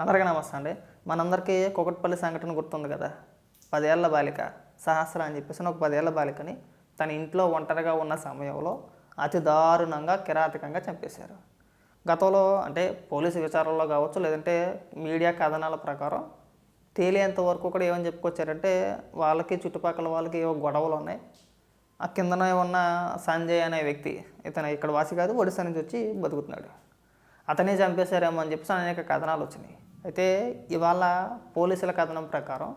అందరికీ నమస్తే అండి. మనందరికీ కుకట్పల్లి సంఘటన గుర్తుంది కదా? పదేళ్ళ బాలిక సహస్ర అని చెప్పేసి ఒక పదేళ్ళ బాలికని తన ఇంట్లో ఒంటరిగా ఉన్న సమయంలో అతి దారుణంగా కిరాతకంగా చంపేశారు. గతంలో అంటే పోలీసు విచారణలో కావచ్చు లేదంటే మీడియా కథనాల ప్రకారం తేలేంత వరకు కూడా ఏమని చెప్పుకొచ్చారంటే వాళ్ళకి చుట్టుపక్కల వాళ్ళకి ఏవో గొడవలు ఉన్నాయి. ఆ కిందనే ఉన్న సంజయ్ అనే వ్యక్తి ఇతను ఇక్కడ వాసి కాదు ఒడిశా నుంచి వచ్చి బతుకుతున్నాడు. అతనే చంపేశారేమో అని చెప్పేసి అనేక కథనాలు వచ్చినాయి. అయితే ఇవాళ పోలీసుల కథనం ప్రకారం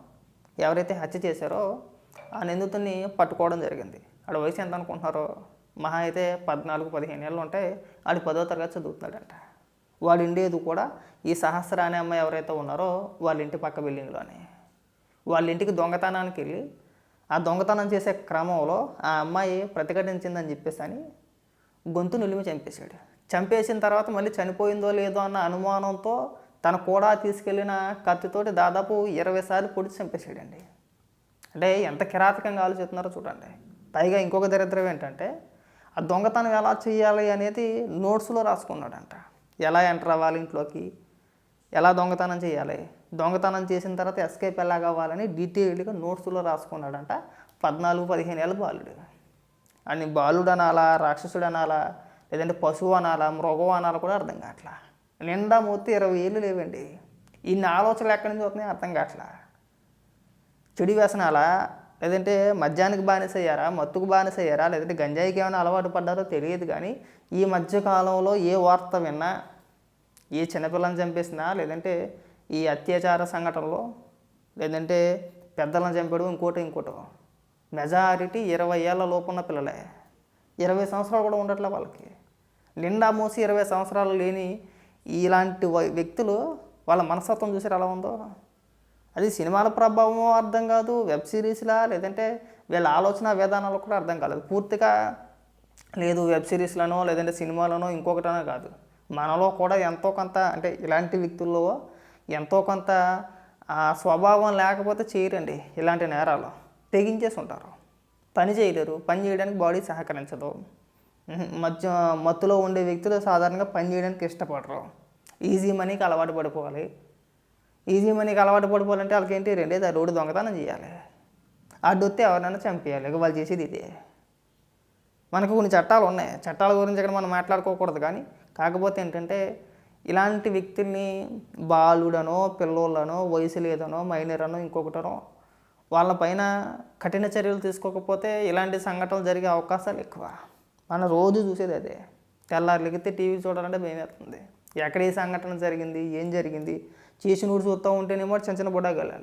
ఎవరైతే హత్య చేశారో ఆ నిందితుడిని పట్టుకోవడం జరిగింది. ఆడ వయసు ఎంత అనుకుంటున్నారో? మహా అయితే పద్నాలుగు పదిహేను ఏళ్ళు ఉంటే వాడు పదో తరగతి చదువుతున్నాడంట. వాడు ఉండేది కూడా ఈ సహస్ర అనే అమ్మాయి ఎవరైతే ఉన్నారో వాళ్ళ ఇంటి పక్క బిల్డింగ్లోనే. వాళ్ళ ఇంటికి దొంగతనానికి వెళ్ళి ఆ దొంగతనం చేసే క్రమంలో ఆ అమ్మాయి ప్రతిఘటించిందని చెప్పేసి అని గొంతు నిలిమి చంపేశాడు. చంపేసిన తర్వాత మళ్ళీ చనిపోయిందో లేదో అన్న అనుమానంతో తను కూడా తీసుకెళ్ళిన కత్తితోటి దాదాపు ఇరవై సార్లు పొడిచి చంపేసాడండి అంటే ఎంత కిరాతకంగా ఆలోచిస్తున్నారో చూడండి. పైగా ఇంకొక దరిద్రం ఏంటంటే ఆ దొంగతనం ఎలా చేయాలి అనేది నోట్స్లో రాసుకున్నాడంట. ఎలా ఎంటర్ అవ్వాలి ఇంట్లోకి? ఎలా దొంగతనం చేయాలి? దొంగతనం చేసిన తర్వాత ఎస్కేప్ ఎలా కావాలని డీటెయిల్డ్గా నోట్స్లో రాసుకున్నాడంట పద్నాలుగు పదిహేను ఏళ్ళ బాలుడు. అని బాలుడు అనాలా రాక్షసుడు అనాలా లేదంటే పశువు అనాలా మృగం అనాలా కూడా అర్థం కావట్లా. నిండా మూర్తి ఇరవై ఏళ్ళు లేవండి. ఇన్ని ఆలోచనలు ఎక్కడి నుంచి వస్తున్నాయి అర్థం కావట్లా? చెడు వ్యసనాలా? లేదంటే మద్యానికి బానిస అయ్యారా మత్తుకు బానిస అయ్యారా లేదంటే గంజాయికి ఏమైనా అలవాటు పడ్డారో తెలియదు కానీ ఈ మధ్యకాలంలో ఏ వార్త విన్నా ఏ చిన్నపిల్లని చంపేసినా లేదంటే ఈ అత్యాచార సంఘటనలో లేదంటే పెద్దలను చంపడం ఇంకోటి ఇంకోటో. మెజారిటీ ఇరవై ఏళ్ళ లోపున్న పిల్లలే. ఇరవై సంవత్సరాలు కూడా ఉండట్లే వాళ్ళకి. నిండా మూసి ఇరవై సంవత్సరాలు లేని ఇలాంటి వ్యక్తులు వాళ్ళ మనస్తత్వం చూసారు ఎలా ఉందో? అది సినిమాల ప్రభావమో అర్థం కాదు వెబ్ సిరీస్లా లేదంటే వీళ్ళ ఆలోచన విధానాలు కూడా అర్థం కాలేదు. పూర్తిగా లేదు వెబ్ సిరీస్లనో లేదంటే సినిమాలనో ఇంకొకటనో కాదు. మనలో కూడా ఎంతో కొంత అంటే ఇలాంటి వ్యక్తుల్లో ఎంతో కొంత స్వభావం లేకపోతే చేయరండి ఇలాంటి నేరాలు. తెగించేసి ఉంటారు. పని చేయలేరు. పని చేయడానికి బాడీ సహకరించదు. మధ్య మత్తులో ఉండే వ్యక్తులు సాధారణంగా పని చేయడానికి ఇష్టపడరు. ఈజీ మనీకి అలవాటు పడిపోవాలి. ఈజీ మనీకి అలవాటు పడిపోవాలంటే వాళ్ళకి ఏంటి? రెండే రోడ్డు దొంగతనం చేయాలి. అడ్డొస్తే ఎవరినైనా చంపేయాలి. ఇక వాళ్ళు చేసేది ఇదే. మనకు కొన్ని చట్టాలు ఉన్నాయి. చట్టాల గురించి ఇక్కడ మనం మాట్లాడుకోకూడదు కానీ కాకపోతే ఏంటంటే ఇలాంటి వ్యక్తుల్ని బాలుడనో పిల్లోళ్ళనో వయసు లేదనో మైనర్ అనో ఇంకొకటనో వాళ్ళపైన కఠిన చర్యలు తీసుకోకపోతే ఇలాంటి సంఘటనలు జరిగే అవకాశాలు ఎక్కువ. మనం రోజు చూసేది అదే. తెల్లారు టీవీ చూడాలంటే భయం వేస్తుంది ఎక్కడ ఏ సంఘటన జరిగింది ఏం జరిగింది చేసి నూరు చూస్తూ ఉంటేనేమో చిన్న చిన్న బుడ్డగల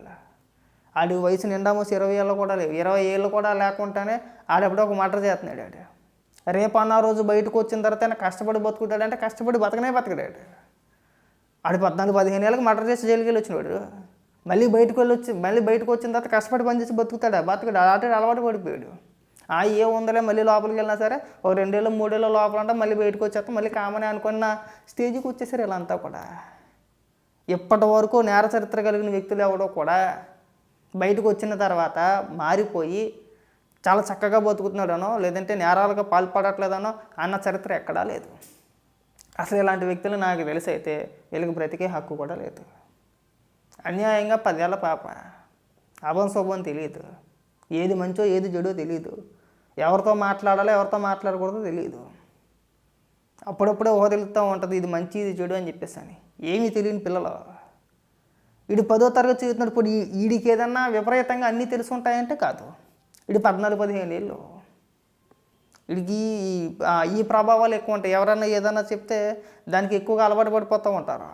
ఆడి వయసు నిండా మోసి ఇరవై ఏళ్ళు కూడా లేవు. ఇరవై ఏళ్ళు కూడా లేకుండానే ఆడెప్పుడో ఒక మటర్ చేస్తున్నాడు ఆడు. రేపు అన్న రోజు బయటకు వచ్చిన తర్వాత ఆయన కష్టపడి బతుకుతాడంటే కష్టపడి బతకనే బతకడాడు. ఆడు పద్నాలుగు పదిహేను ఏళ్ళకి మటర్ చేసి జైలుకి వెళ్ళి వచ్చినాడు మళ్ళీ బయటకు వెళ్ళి వచ్చి మళ్ళీ బయటకు వచ్చిన తర్వాత కష్టపడి పనిచేసి బతుకుతాడు? బతుకుడు? ఆట అలవాటు పడిపోయాడు. ఆ ఏ ఉందలే మళ్ళీ లోపలికి వెళ్ళినా సరే ఒక రెండేళ్ళు మూడేళ్ళు లోపల అంటే మళ్ళీ బయటకు వచ్చేస్తాం మళ్ళీ కామనే అనుకున్న స్టేజ్కి వచ్చేసారు ఇలా అంతా కూడా. ఇప్పటి వరకు నేర చరిత్ర కలిగిన వ్యక్తులు ఎవడో కూడా బయటకు వచ్చిన తర్వాత మారిపోయి చాలా చక్కగా బతుకుతున్నాడనో లేదంటే నేరాలకు పాల్పడట్లేదనో అన్న చరిత్ర ఎక్కడా లేదు. అసలు ఇలాంటి వ్యక్తులు నాకు తెలిసి అయితే వీళ్ళకి బ్రతికే హక్కు కూడా లేదు. అన్యాయంగా పదేళ్ళ పాప. అభం శుభం తెలియదు. ఏది మంచో ఏది చెడో తెలియదు. ఎవరితో మాట్లాడాలో ఎవరితో మాట్లాడకూడదో తెలియదు అప్పుడప్పుడే ఊహ తెలుస్తూ ఉంటుంది ఇది మంచి ఇది చెడు అని చెప్పేసి అని ఏమీ తెలియని పిల్లలు. వీడు పదో తరగతి చదువుతున్నప్పుడు ఇప్పుడు ఈ- వీడికి ఏదన్నా విపరీతంగా అన్నీ తెలుసుంటాయంటే కాదు. వీడు పద్నాలుగు పదిహేను ఏళ్ళు. వీడికి ఈ- ఈ ప్రభావాలు ఎక్కువ ఉంటాయి. ఎవరన్నా ఏదన్నా చెప్తే దానికి ఎక్కువగా అలవాటు పడిపోతూ ఉంటారు.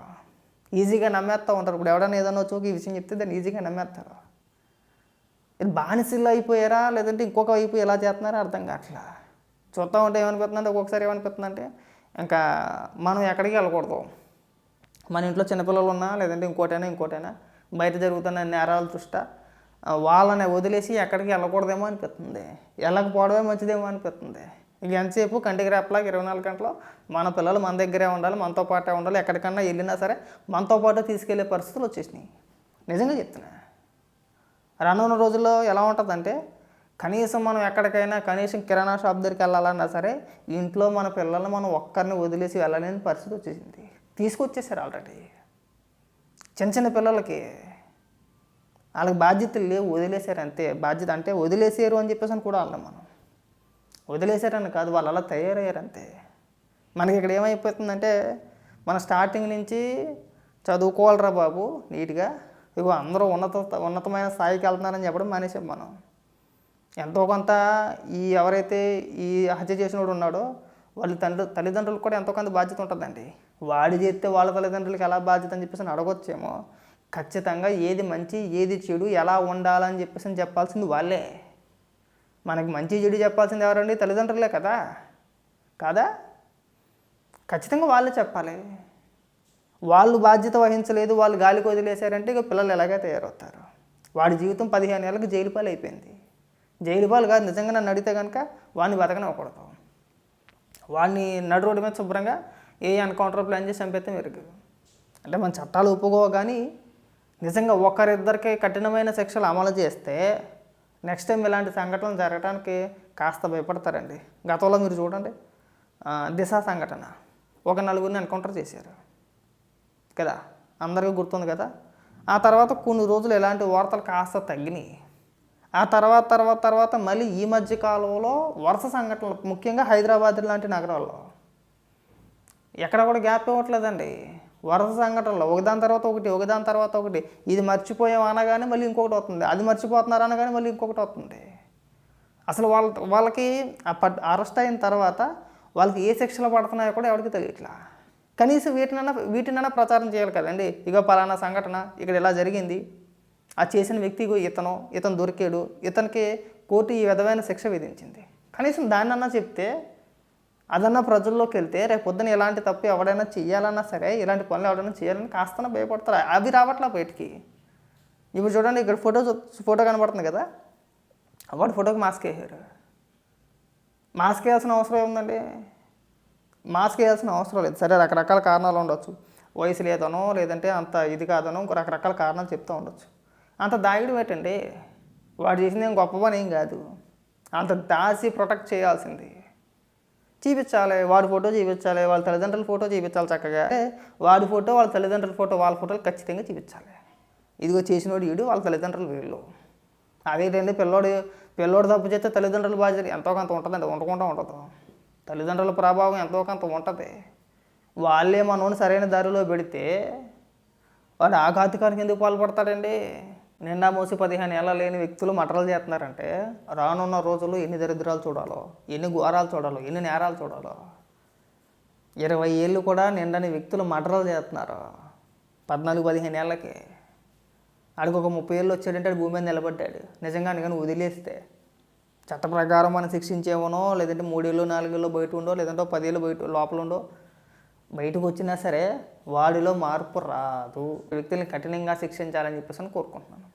ఈజీగా నమ్మేస్తూ ఉంటారు. ఇప్పుడు ఎవరైనా ఏదన్నా వచ్చి ఈ విషయం చెప్తే దాన్ని ఈజీగా నమ్మేస్తారు. బానిసలు అయిపోయారా? లేదంటే ఇంకొక వైపు ఎలా చేస్తున్నారో అర్థం కావట్లా. చూస్తూ ఉంటే ఏమనిపిస్తుందంటే ఒక్కొక్కసారి ఏమనిపిస్తుందంటే ఇంకా మనం ఎక్కడికి వెళ్ళకూడదు. మన ఇంట్లో చిన్నపిల్లలు ఉన్నా లేదంటే ఇంకోటైనా ఇంకోటైనా బయట జరుగుతున్న నేరాలు దృష్ట వాళ్ళని వదిలేసి ఎక్కడికి వెళ్ళకూడదేమో అనిపిస్తుంది. వెళ్ళకపోవడమే మంచిదేమో అనిపిస్తుంది. ఇక ఎంతసేపు కంటికి రేపలాగా ఇరవై నాలుగు గంటలు మన పిల్లలు మన దగ్గరే ఉండాలి మనతో పాటే ఉండాలి ఎక్కడికన్నా వెళ్ళినా సరే మనతో పాటు తీసుకెళ్ళే పరిస్థితులు వచ్చేసినాయి. నిజంగా చెప్తున్నా. రానున్న రోజుల్లో ఎలా ఉంటుందంటే కనీసం మనం ఎక్కడికైనా కనీసం కిరాణా షాప్ దగ్గరికి వెళ్ళాలన్నా సరే ఇంట్లో మన పిల్లల్ని మనం ఒక్కరిని వదిలేసి వెళ్ళలేని పరిస్థితి వచ్చేసింది. తీసుకొచ్చేసారు ఆల్రెడీ. చిన్న చిన్న పిల్లలకి వాళ్ళకి బాధ్యతలు లేవు వదిలేశారు అంతే. బాధ్యత అంటే వదిలేసారు అని చెప్పేసి అని కూడా అన్నాం మనం. వదిలేశారని కాదు వాళ్ళు అలా తయారయ్యారు అంతే. మనకి ఇక్కడ ఏమైపోతుందంటే మన స్టార్టింగ్ నుంచి చదువుకోవాలిరా బాబు నీట్గా. ఇగో అందరూ ఉన్నత ఉన్నతమైన స్థాయికి వెళ్తున్నారని చెప్పడం మానేసాం మనం. ఎంతో కొంత ఈ ఎవరైతే ఈ హత్య చేసినోడు ఉన్నాడో వాళ్ళ తండ్రి తల్లిదండ్రులకు కూడా ఎంతో కొంత బాధ్యత ఉంటుందండి. వాడు చేస్తే వాళ్ళ తల్లిదండ్రులకి ఎలా బాధ్యత అని చెప్పేసి అడగొచ్చేమో. ఖచ్చితంగా ఏది మంచి ఏది చెడు ఎలా ఉండాలని చెప్పేసి అని చెప్పాల్సింది వాళ్ళే. మనకి మంచి చెడు చెప్పాల్సింది ఎవరండి? తల్లిదండ్రులే కదా. కాదా? ఖచ్చితంగా వాళ్ళే చెప్పాలి. వాళ్ళు బాధ్యత వహించలేదు వాళ్ళు గాలికి వదిలేశారంటే ఇక పిల్లలు ఎలాగే తయారవుతారు? వాడి జీవితం పదిహేను ఏళ్ళకి జైలు పాలు అయిపోయింది. జైలు పాలు కాదు నిజంగా నన్ను అడిగితే కనుక వాడిని బతకనివ్వకూడదు వాడిని నడు రోడ్డు మీద శుభ్రంగా ఏ ఎన్కౌంటర్ ప్లాన్ చేసి చంపేస్తే మెరుగు అంటే మన చట్టాలు ఒప్పుకోవు కానీ నిజంగా ఒకరిద్దరికి కఠినమైన శిక్షలు అమలు చేస్తే నెక్స్ట్ టైం ఇలాంటి సంఘటనలు జరగడానికి కాస్త భయపడతారండి. గతంలో మీరు చూడండి. దిశ సంఘటన. ఒక నలుగురిని ఎన్కౌంటర్ చేశారు. కదా? అందరికీ గుర్తుంది కదా? ఆ తర్వాత కొన్ని రోజులు ఇలాంటి వార్తలు కాస్త తగ్గినాయి. ఆ తర్వాత తర్వాత తర్వాత మళ్ళీ ఈ మధ్య కాలంలో వరుస సంఘటనలు ముఖ్యంగా హైదరాబాద్ లాంటి నగరాల్లో. ఎక్కడ కూడా గ్యాప్ ఇవ్వట్లేదండి. వరుస సంఘటనలు ఒకదాని తర్వాత ఒకటి ఒకదాని తర్వాత ఒకటి. ఇది మర్చిపోయాం అనగానే మళ్ళీ ఇంకొకటి వస్తుంది. అది మర్చిపోతున్నారు అనగానే మళ్ళీ ఇంకొకటి వస్తుంది. అసలు వాళ్ళ వాళ్ళకి ఆ అరెస్ట్ అయిన తర్వాత వాళ్ళకి ఏ శిక్షలు పడుతున్నాయో కూడా ఎవరికి తెలియట్లా. కనీసం వీటినన్నా వీటినన్నా ప్రచారం చేయాలి కదండి. ఇక పలానా సంఘటన ఇక్కడ ఇలా జరిగింది? ఆ చేసిన వ్యక్తి ఇతను ఇతను దొరికాడు. ఇతనికి కోర్టు ఈ విధమైన శిక్ష విధించింది. కనీసం దాన్నన్నా చెప్తే అదన్నా ప్రజల్లోకి వెళ్తే రేపు పొద్దున ఎలాంటి తప్పు ఎవడైనా చేయాలన్నా సరే ఇలాంటి పనులు ఎవడైనా చేయాలని కాస్తన భయపడతారు. అవి రావట్లా బయటికి. ఇప్పుడు చూడండి ఇక్కడ ఫోటో ఫోటో కనబడుతుంది కదా? వాడు ఫోటోకి మాస్క్ వేసారు మాస్క్ వేయాల్సిన అవసరం ఏముందండి? మాస్క్ వేయాల్సిన అవసరం లేదు. సరే రకరకాల కారణాలు ఉండొచ్చు. వయసు లేదనో లేదంటే అంత ఇది కాదనో ఇంకో రకరకాల కారణాలు చెప్తూ ఉండొచ్చు. అంత దాగడం పెట్టండి వాడు చేసింది ఏం గొప్ప పని ఏం కాదు. అంత దాసి ప్రొటెక్ట్ చేయాల్సింది. చూపించాలి వాడి ఫోటో చూపించాలి వాళ్ళ తల్లిదండ్రుల ఫోటో చూపించాలి చక్కగా. వాడి ఫోటో వాళ్ళ తల్లిదండ్రుల ఫోటో వాళ్ళ ఫోటోలు ఖచ్చితంగా చూపించాలి. ఇదిగో చేసినోడు వీడు వాళ్ళ తల్లిదండ్రులు వీళ్ళు. అదేంటండి పిల్లోడు పిల్లోడు తప్పు చేస్తే తల్లిదండ్రుల బాధ్యత ఎంతో కొంత ఉంటుందండి ఉండకుండా ఉండదు. తల్లిదండ్రుల ప్రభావం ఎంతో కొంత ఉంటుంది. వాళ్ళే మనోని సరైన దారిలో పెడితే వాడు ఆఘాతకానికి ఎందుకు పాల్పడతాడండి? నిండా మోసి పదిహేను ఏళ్ళ లేని వ్యక్తులు మటరలు చేస్తున్నారంటే రానున్న రోజుల్లో ఎన్ని దరిద్రాలు చూడాలో ఎన్ని ఘోరాలు చూడాలో ఎన్ని నేరాలు చూడాలో. ఇరవై ఏళ్ళు కూడా నిండని వ్యక్తులు మటరలు చేస్తున్నారు. పద్నాలుగు పదిహేను ఏళ్ళకి. ఆడికి ఒక ముప్పై ఏళ్ళు వచ్చాడంటే భూమి మీద నిలబడ్డాడు. నిజంగా కానీ వదిలేస్తే చట్ట ప్రకారం మనం శిక్షించేవనో లేదంటే మూడేళ్ళు నాలుగేళ్ళు బయట ఉండో లేదంటే పదేళ్ళు బయట లోపల ఉండో బయటకు వచ్చినా సరే వాడిలో మార్పు రాదు. వ్యక్తుల్ని కఠినంగా శిక్షించాలని చెప్పేసి అని కోరుకుంటున్నాను.